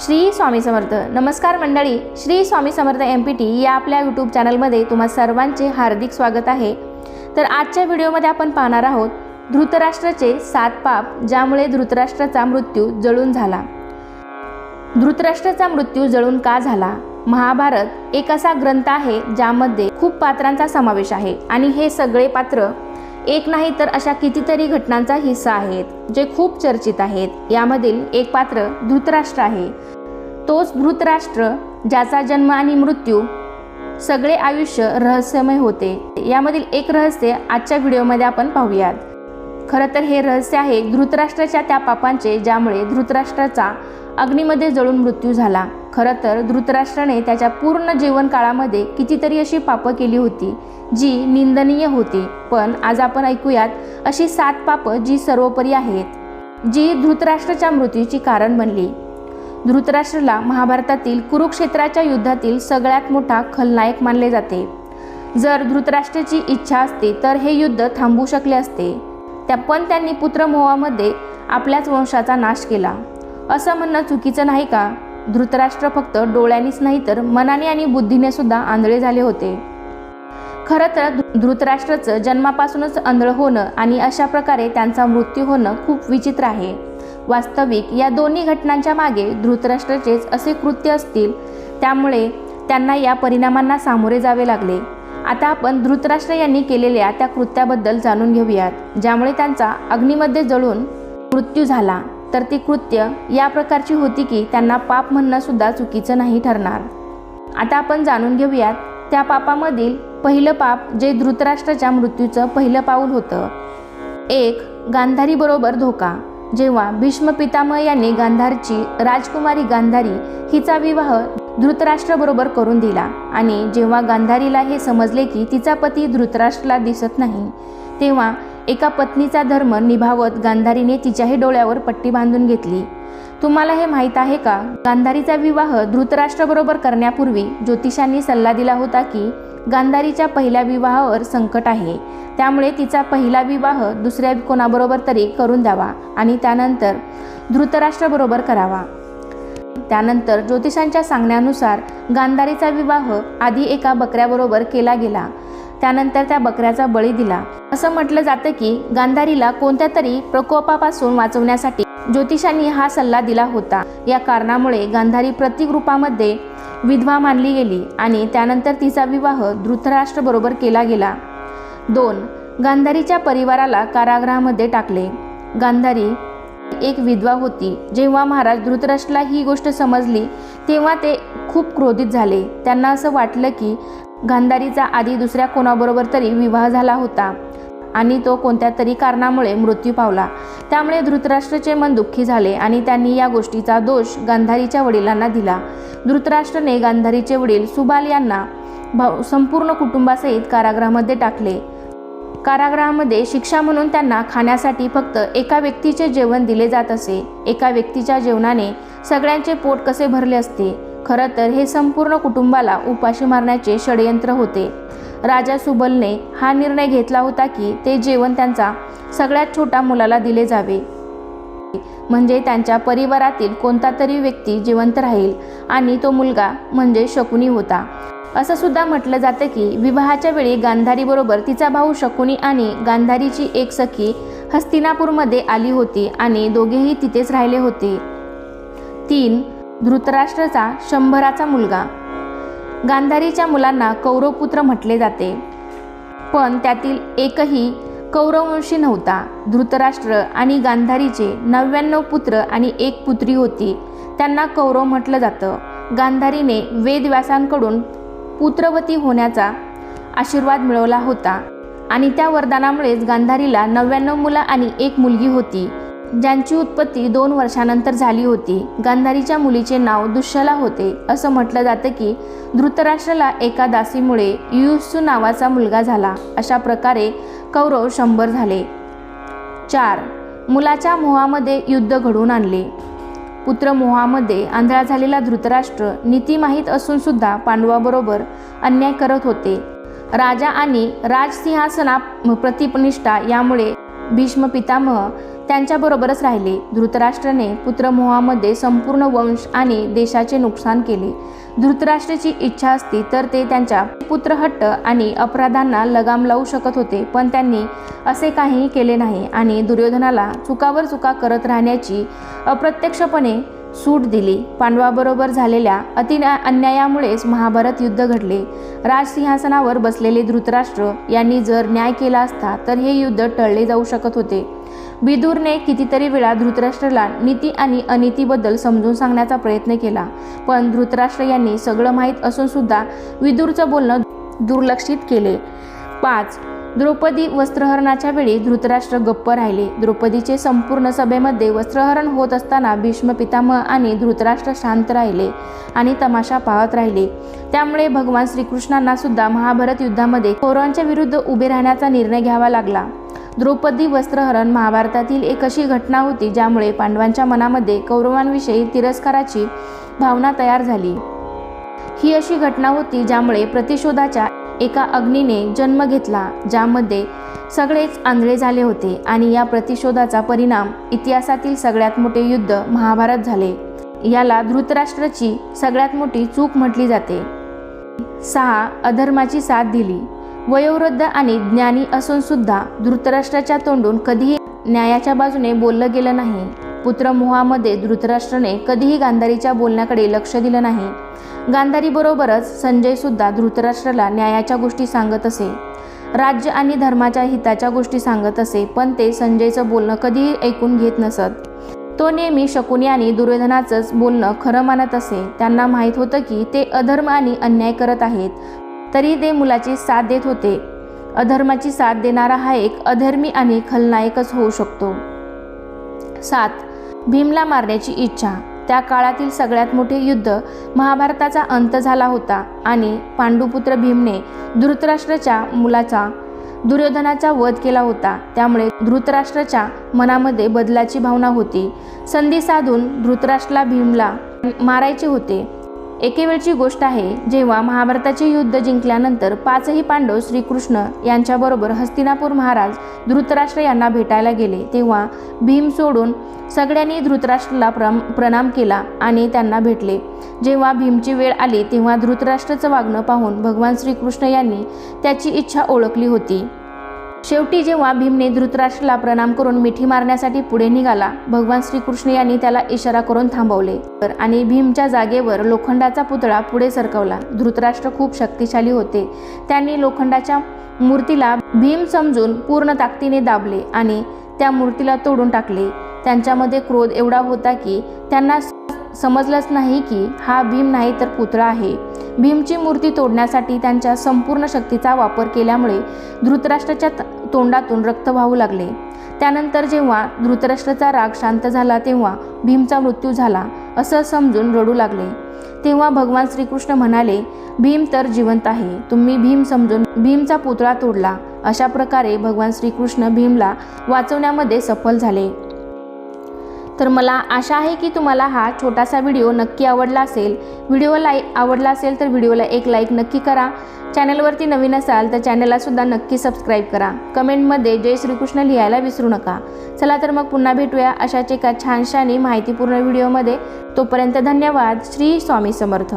श्री स्वामी समर्थ. नमस्कार मंडळी Shri Swami Samarth M P T या आपल्या यूट्यूब चॅनलमध्ये तुम्हा सर्वांचे हार्दिक स्वागत आहे. तर आजच्या व्हिडिओमध्ये आपण पाहणार आहोत धृतराष्ट्राचे सात पाप ज्यामुळे धृतराष्ट्राचा मृत्यू जळून झाला. धृतराष्ट्राचा मृत्यू जळून का झाला? महाभारत एक असा ग्रंथ आहे ज्यामध्ये खूप पात्रांचा समावेश आहे आणि हे सगळे पात्र एक नाही तर अशा कितीतरी घटनांचा हिस्सा आहेत जे खूप चर्चित आहेत. यामधील एक पात्र धृतराष्ट्र आहे. तोच धृतराष्ट्र ज्याचा जन्म आणि मृत्यू सगळे आयुष्य रहस्यमय होते. यामधील एक रहस्य आजच्या व्हिडिओमध्ये आपण पाहूयात. खरं तर हे रहस्य आहे धृतराष्ट्राच्या त्या पापांचे ज्यामुळे धृतराष्ट्राचा अग्नीमध्ये जळून मृत्यू झाला. खरं तर धृतराष्ट्राने त्याच्या पूर्ण जीवनकाळामध्ये कितीतरी अशी पापं केली होती जी निंदनीय होती. पण आज आपण ऐकूयात अशी सात पापं जी सर्वोपरी आहेत जी धृतराष्ट्राच्या मृत्यूची कारण बनली. धृतराष्ट्राला महाभारतातील कुरुक्षेत्राच्या युद्धातील सगळ्यात मोठा खलनायक मानले जाते. जर धृतराष्ट्राची इच्छा असते तर हे युद्ध थांबू शकले असते. त्या पण त्यांनी पुत्रमोहामध्ये आपल्याच वंशाचा नाश केला. असं म्हणणं चुकीचं नाही का? धृतराष्ट्र फक्त डोळ्यांनीच नाही तर मनाने आणि बुद्धीने सुद्धा आंधळे झाले होते. खरं तर धृतराष्ट्राचं जन्मापासूनच आंधळ होणं आणि अशा प्रकारे त्यांचा मृत्यू होणं खूप विचित्र आहे. वास्तविक या दोन्ही घटनांच्या मागे धृतराष्ट्राचेच असे कृत्य असतील त्यामुळे त्यांना या परिणामांना सामोरे जावे लागले. आता आपण धृतराष्ट्र यांनी केलेल्या त्या कृत्याबद्दल जाणून घेऊयात ज्यामुळे त्यांचा अग्नीमध्ये जळून मृत्यू झाला. तर ती कृत्य या प्रकारची होती की त्यांना पाप म्हणणंसुद्धा चुकीचं नाही ठरणार. आता आपण जाणून घेऊयात त्या पापामधील पहिलं पाप जे धृतराष्ट्राच्या मृत्यूचं पहिलं पाऊल होतं. एक गांधारीबरोबर धोका. जेव्हा भीष्म पितामह यांनी गांधारची राजकुमारी गांधारी हिचा विवाह धृतराष्ट्राबरोबर करून दिला आणि जेव्हा गांधारीला हे समजले की तिचा पती धृतराष्ट्राला दिसत नाही तेव्हा एका पत्नीचा धर्म निभावत गांधारीने तिच्याही डोळ्यावर पट्टी बांधून घेतली. तुम्हाला हे माहीत आहे का? गांधारीचा विवाह धृतराष्ट्राबरोबर करण्यापूर्वी ज्योतिषांनी सल्ला दिला होता की गांधारीच्या पहिल्या विवाहावर संकट आहे. त्यामुळे तिचा पहिला विवाह दुसऱ्या कोणाबरोबर तरी करून द्यावा आणि त्यानंतर धृतराष्ट्राबरोबर करावा. त्यानंतर ज्योतिषांच्या सांगण्यानुसार गांधारीचा विवाह आधी एका बकऱ्याबरोबर केला गेला. त्यानंतर त्या बकऱ्याचा बळी दिला. असं म्हटलं जातं की गांधारीला कोणत्या तरी प्रकोपापासून वाचवण्यासाठी ज्योतिषांनी हा सल्ला दिला होता. या कारणामुळे गांधारी प्रतीक रूपामध्ये विधवा मानली गेली आणि त्यानंतर तिचा विवाह धृतराष्ट्रबरोबर केला गेला. दोन गांधारीच्या परिवाराला कारागृहामध्ये टाकले. गांधारी एक विधवा होती. जेव्हा महाराज धृतराष्ट्रला ही गोष्ट समजली तेव्हा ते खूप क्रोधित झाले. त्यांना असं वाटलं की गांधारीचा आधी दुसऱ्या कोणाबरोबर तरी विवाह झाला होता. आणि तो कोणत्या तरी कारणामुळे मृत्यू पावला. त्यामुळे धृतराष्ट्रचे मन दुःखी झाले आणि त्यांनी या गोष्टीचा दोष गांधारीच्या वडिलांना दिला. धृतराष्ट्रने गांधारीचे वडील सुबाल यांना भाऊ संपूर्ण कुटुंबासहित कारागृहामध्ये टाकले. कारागृहामध्ये शिक्षा म्हणून त्यांना खाण्यासाठी फक्त एका व्यक्तीचे जेवण दिले जात असे. एका व्यक्तीच्या जेवणाने सगळ्यांचे पोट कसे भरले असते? खरं तर हे संपूर्ण कुटुंबाला उपाशी मारण्याचे षडयंत्र होते. राजा सुबलने हा निर्णय घेतला होता की ते जेवण त्यांचा सगळ्यात छोटा मुलाला दिले जावे. म्हणजे त्यांच्या परिवारातील कोणता तरी व्यक्ती जिवंत राहील आणि तो मुलगा म्हणजे शकुनी होता. असं सुद्धा म्हटलं जातं की विवाहाच्या वेळी गांधारीबरोबर तिचा भाऊ शकुनी आणि गांधारीची एक सखी हस्तिनापूरमध्ये आली होती आणि दोघेही तिथेच राहिले होते. तीन धृतराष्ट्राचा शंभराचा मुलगा. गांधारीच्या मुलांना कौरवपुत्र म्हटले जाते. पण त्यातील एकही कौरववंशी नव्हता. धृतराष्ट्र आणि गांधारीचे नव्याण्णव पुत्र आणि एक पुत्री होती. त्यांना कौरव म्हटलं जातं. गांधारीने वेदव्यासांकडून पुत्रवती होण्याचा आशीर्वाद मिळवला होता आणि त्या वरदानामुळेच गांधारीला नव्याण्णव मुलं आणि एक मुलगी होती. ज्यांची उत्पत्ती दोन वर्षानंतर झाली होती. गांधारीच्या मुलीचे नाव दुष्यला होते. असं म्हटलं जातं की धृतराष्ट्राला एका दासीमुळे युयुत्सू नावाचा मुलगा झाला. अशा प्रकारे कौरव शंभर झाले. चार. मुलाच्या मोहामध्ये युद्ध घडवून आणले. पुत्र मोहामध्ये आंधळा झालेला धृतराष्ट्र नीती माहीत असून सुद्धा पांडवाबरोबर अन्याय करत होते. राजा आणि राजसिंहासना प्रतिपनिष्ठा यामुळे भीष्म पितामह त्यांच्याबरोबरच राहिले. धृतराष्ट्राने पुत्रमोहामध्ये संपूर्ण वंश आणि देशाचे नुकसान केले. धृतराष्ट्राची इच्छा असती तर ते त्यांच्या पुत्रहट्ट आणि अपराधांना लगाम लावू शकत होते पण त्यांनी असे काहीही केले नाही आणि दुर्योधनाला चुकावर चुका करत राहण्याची अप्रत्यक्षपणे सूट दिली. पांडवाबरोबर झालेल्या अति अन्यायामुळेच महाभारत युद्ध घडले. राजसिंहासनावर बसलेले धृतराष्ट्र यांनी जर न्याय केला असता तर हे युद्ध टळले जाऊ शकत होते. विदूरने कितीतरी वेळा धृतराष्ट्रला नीती आणि अनितीबद्दल समजून सांगण्याचा प्रयत्न केला. पण धृतराष्ट्र यांनी सगळं माहीत असून सुद्धा विदूरचं बोलणं दुर्लक्षित केले. पाच द्रौपदी वस्त्रहरणाच्या वेळी धृतराष्ट्र गप्प राहिले. द्रौपदीचे संपूर्ण सभेमध्ये वस्त्रहरण होत असताना भीष्म पितामह आणि धृतराष्ट्र शांत राहिले आणि तमाशा पाहत राहिले. त्यामुळे भगवान श्रीकृष्णांना सुद्धा महाभारत युद्धामध्ये कौरवांच्या विरुद्ध उभे राहण्याचा निर्णय घ्यावा लागला. द्रौपदी वस्त्रहरण महाभारतातील एक अशी घटना होती ज्यामुळे पांडवांच्या मनामध्ये कौरवांविषयी तिरस्काराची भावना तयार झाली. ही अशी घटना होती ज्यामुळे प्रतिशोधाच्या एका अग्नीने जन्म घेतला ज्यामध्ये सगळेच आंधळे झाले होते आणि या प्रतिशोधाचा परिणाम इतिहासातील सगळ्यात मोठे युद्ध महाभारत झाले. याला धृतराष्ट्राची सगळ्यात मोठी चूक म्हटली जाते. सहा अधर्माची साथ दिली. वयोवृद्ध आणि ज्ञानी असून सुद्धा धृतराष्ट्राच्या तोंडून कधीही न्यायाच्या बाजूने बोललं गेलं नाही. पुत्रमोहामध्ये धृतराष्ट्राने कधीही गांधारीच्या बोलण्याकडे लक्ष दिलं नाही. गांधारीबरोबरच संजय सुद्धा धृतराष्ट्राला न्यायाच्या गोष्टी सांगत असे. राज्य आणि धर्माच्या हिताच्या गोष्टी सांगत असे पण ते संजयचं बोलणं कधीही ऐकून घेत नसत. तो नेहमी शकुनी आणि दुर्योधनाचंच बोलणं खरं मानत असे. त्यांना माहीत होतं की ते अधर्म आणि अन्याय करत आहेत. तरी ते मुलाची साथ देत होते. अधर्माची साथ देणारा हा एक अधर्मी आणि खलनायकच होऊ शकतो. सात. भीमला मारण्याची इच्छा. त्या काळातील सगळ्यात मोठे युद्ध महाभारताचा अंत झाला होता आणि पांडुपुत्र भीमने धृतराष्ट्राच्या मुलाचा दुर्योधनाचा वध केला होता. त्यामुळे धृतराष्ट्राच्या मनामध्ये बदलाची भावना होती. संधी साधून धृतराष्ट्राला भीमला मारायचे होते. एकेवेळची गोष्ट आहे जेव्हा महाभारताचे युद्ध जिंकल्यानंतर पाचही पांडव श्रीकृष्ण यांच्याबरोबर हस्तिनापूर महाराज धृतराष्ट्र यांना भेटायला गेले तेव्हा भीम सोडून सगळ्यांनी धृतराष्ट्राला प्रम प्रणाम केला आणि त्यांना भेटले. जेव्हा भीमची वेळ आली तेव्हा धृतराष्ट्राचं वागणं पाहून भगवान श्रीकृष्ण यांनी त्याची इच्छा ओळखली होती. शेवटी जेव्हा भीमने धृतराष्ट्राला प्रणाम करून मिठी मारण्यासाठी पुढे निघाला भगवान श्रीकृष्ण यांनी त्याला इशारा करून थांबवले. तर आणि भीमच्या जागेवर लोखंडाचा पुतळा पुढे सरकवला. धृतराष्ट्र खूप शक्तिशाली होते. त्यांनी लोखंडाच्या मूर्तीला भीम समजून पूर्ण ताकदीने दाबले आणि त्या मूर्तीला तोडून टाकले. त्यांच्यामध्ये क्रोध एवढा होता की त्यांना समजलंच नाही की हा भीम नाही तर पुतळा आहे. भीमची मूर्ती तोडण्यासाठी त्यांच्या संपूर्ण शक्तीचा वापर केल्यामुळे धृतराष्ट्राच्या तोंडातून रक्त वाहू लागले. त्यानंतर जेव्हा धृतराष्ट्राचा राग शांत झाला तेव्हा भीमचा मृत्यू झाला असं समजून रडू लागले. तेव्हा भगवान श्रीकृष्ण म्हणाले भीम तर जिवंत आहे. तुम्ही भीम समजून भीमचा पुतळा तोडला. अशा प्रकारे भगवान श्रीकृष्ण भीमला वाचवण्यामध्ये सफल झाले. तर मला आशा आहे की तुम्हाला हा छोटासा व्हिडिओ नक्की आवडला असेल. व्हिडिओ लाईक आवडला असेल तर व्हिडिओला एक लाईक नक्की करा. चॅनलवरती नवीन असाल तर चॅनललासुद्धा नक्की सबस्क्राईब करा. कमेंटमध्ये जय श्रीकृष्ण लिहायला विसरू नका. चला तर मग पुन्हा भेटूया अशाच एका छानशानी माहितीपूर्ण व्हिडिओमध्ये. तोपर्यंत धन्यवाद. श्री स्वामी समर्थ.